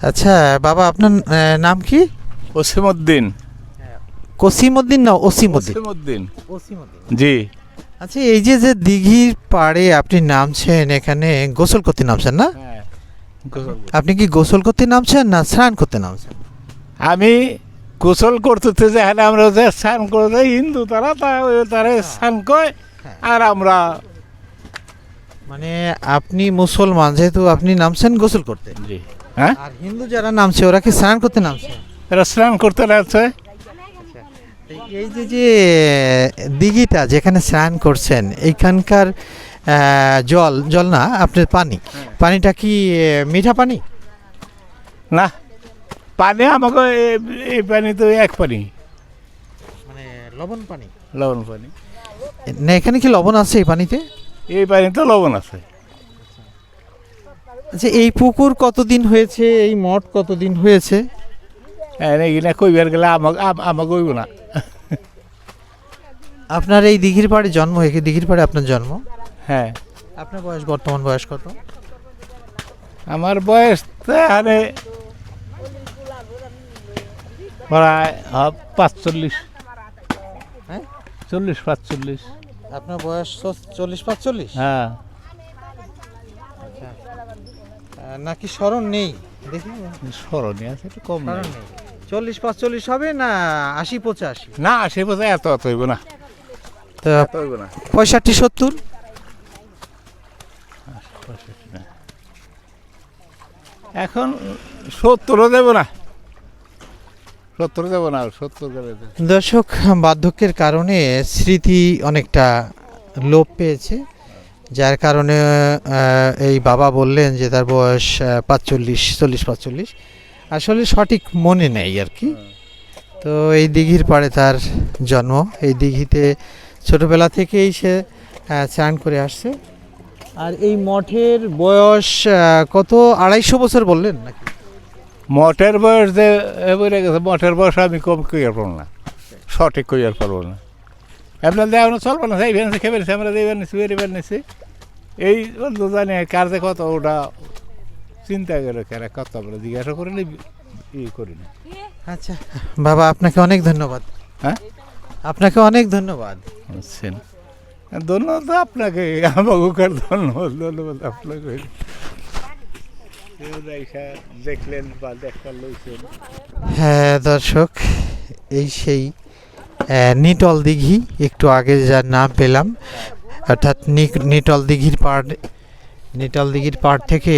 আচ্ছা বাবা আপনার নাম কি? ওসিমউদ্দিন কসিমউদ্দিন না ওসিমউদ্দিন ওসিমউদ্দিন জি। আচ্ছা এই যে যে দিঘির পাড়ে আপনি নামছেন এখানে গোসল করতে নামছেন না? হ্যাঁ আপনি কি গোসল করতে নামছেন না স্নান করতে নামছেন? আমি গোসল করতে যেখানে আমরা যে স্নান করে হিন্দু তারা তারা স্নান কয় আর আমরা মানে আপনি মুসলমান যেহেতু আপনি নামছেন গোসল করতে। জি। হ্যাঁ? আর হিন্দু যারা নামছে ওরা কি স্নান করতে নামছে? এরা স্নান করতে লাগছে এই যে যে দিঘিটা যেখানে স্নান করছেন এইখানকার জল জল না আপনার পানি। পানিটা কি মিঠা পানি? না। পানি আমাকে এই পানি তো এক পানি। মানে লবণ পানি? লবণ পানি। না এখানে কি লবণ আছে এই পানিতে? এই পানিতে লবণ আছে। আচ্ছা এই পুকুর কতদিন হয়েছে এই মঠ কতদিন হয়েছে? এখানে কইবার গেলে আমাকে আমাকে কইব না। আপনার এই দিঘির পাড়ে জন্ম? হয়েছে দিঘির পাড়ে আপনার জন্ম? হ্যাঁ। আপনার বয়স বর্তমান বয়স কত? আমার বয়স এখানে প্রায় আহ, পাঁচচল্লিশ। হ্যাঁ? চল্লিশ পাঁচচল্লিশ। আপনার বয়স চল্লিশ পাঁচচল্লিশ? হ্যাঁ আচ্ছা আহ, নাকি স্মরণ নেই? দেখি। স্মরণীয় আছে একটু কম স্মরণ নেই। চল্লিশ পাঁচচল্লিশ হবে না আশি পঁচাশি? না সে বোধ এত এত হইব না। তো এত হইব না। পঁয়ষট্টি সত্তর? এখন সত্তরও দেব না। সত্তর দেব না সত্তর দর্শক বার্ধক্যের কারণে স্মৃতি অনেকটা লোপ পেয়েছে। যার কারণে এই বাবা বললেন যে তার বয়স পাঁচচল্লিশ চল্লিশ পাঁচচল্লিশ। আসলে সঠিক মনে নেই আর কি। তো এই দিঘির পাড়ে তার জন্ম। এই দিঘিতে ছোটবেলা থেকেই সে স্নান করে আসছে। আর এই মঠের বয়স কত? আড়াইশো বছর বললেন নাকি? মঠের বয়স যে এবারে গেছে মঠের বয়স আমি কম কইয়ার পারব না। সঠিক কইয়ার পারব না। আপনার দেওয়া চলবো না সেই ভেন খেয়ে আমরা দেবেন নিছি বেরিয়ে নিছি। এই তো জানি কার যে কত ওটা চিন্তা করে কেন কত আমরা জিজ্ঞাসা করে নি ই করি না। আচ্ছা বাবা আপনাকে অনেক ধন্যবাদ। হ্যাঁ? আপনাকে অনেক ধন্যবাদ। বুঝছেন ধন্যবাদ তো আপনাকে আমাকে ধন্যবাদ ধন্যবাদ আপনাকে। দেখলেন বা লইছেন? হ্যাঁ দর্শক এই সেই নিটল দিঘি একটু আগে যার নাম পেলাম অর্থাৎ নিটল দিঘির পাড়, নিটল দিঘির পাড় থেকে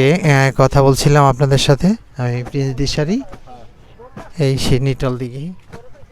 কথা বলছিলাম আপনাদের সাথে, আমি প্রিন্স দিশারি, এই সেই নিটল দিঘি।